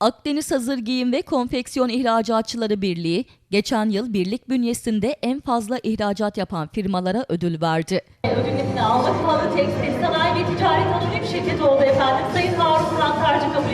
Akdeniz Hazır Giyim ve Konfeksiyon İhracatçıları Birliği, geçen yıl birlik bünyesinde en fazla ihracat yapan firmalara ödül verdi. ödülünü aldık. Halı Tekstil Sanayi ve Ticaret Anonim Şirketi oldu efendim. Sayın Harun Kantarcı kabul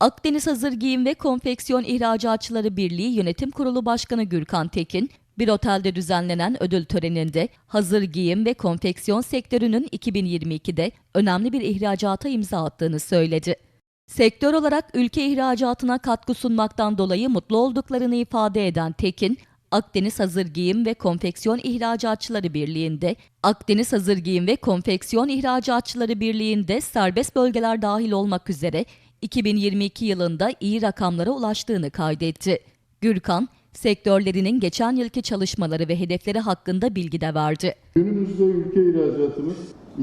Akdeniz Hazır Giyim ve Konfeksiyon İhracatçıları Birliği Yönetim Kurulu Başkanı Gürkan Tekin, bir otelde düzenlenen ödül töreninde hazır giyim ve konfeksiyon sektörünün 2022'de önemli bir ihracata imza attığını söyledi. Sektör olarak ülke ihracatına katkı sunmaktan dolayı mutlu olduklarını ifade eden Tekin, Akdeniz Hazır Giyim ve Konfeksiyon İhracatçıları Birliği'nde, Akdeniz Hazır Giyim ve Konfeksiyon İhracatçıları Birliği'nde serbest bölgeler dahil olmak üzere 2022 yılında iyi rakamlara ulaştığını kaydetti. Gürkan, sektörlerinin geçen yılki çalışmaları ve hedefleri hakkında bilgi de verdi. Günümüzde ülke ihracatımız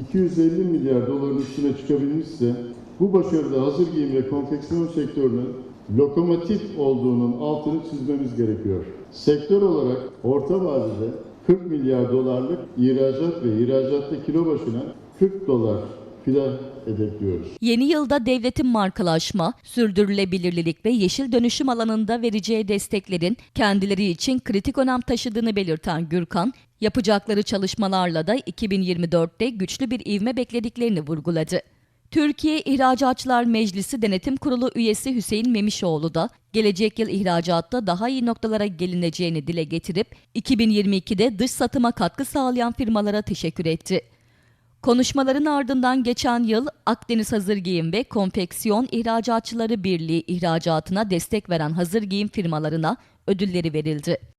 250 milyar doların üstüne çıkabilmişse bu başarıda hazır giyim ve konfeksiyon sektörünün lokomotif olduğunun altını çizmemiz gerekiyor. Sektör olarak orta vadede 40 milyar dolarlık ihracat ve ihracatta kilo başına 40 dolar filan hedefliyoruz. Yeni yılda devletin markalaşma, sürdürülebilirlik ve yeşil dönüşüm alanında vereceği desteklerin kendileri için kritik önem taşıdığını belirten Gürkan, yapacakları çalışmalarla da 2024'te güçlü bir ivme beklediklerini vurguladı. Türkiye İhracatçılar Meclisi Denetim Kurulu üyesi Hüseyin Memişoğlu da gelecek yıl ihracatta daha iyi noktalara gelineceğini dile getirip 2022'de dış satıma katkı sağlayan firmalara teşekkür etti. Konuşmaların ardından geçen yıl Akdeniz Hazır Giyim ve Konfeksiyon İhracatçıları Birliği ihracatına destek veren hazır giyim firmalarına ödülleri verildi.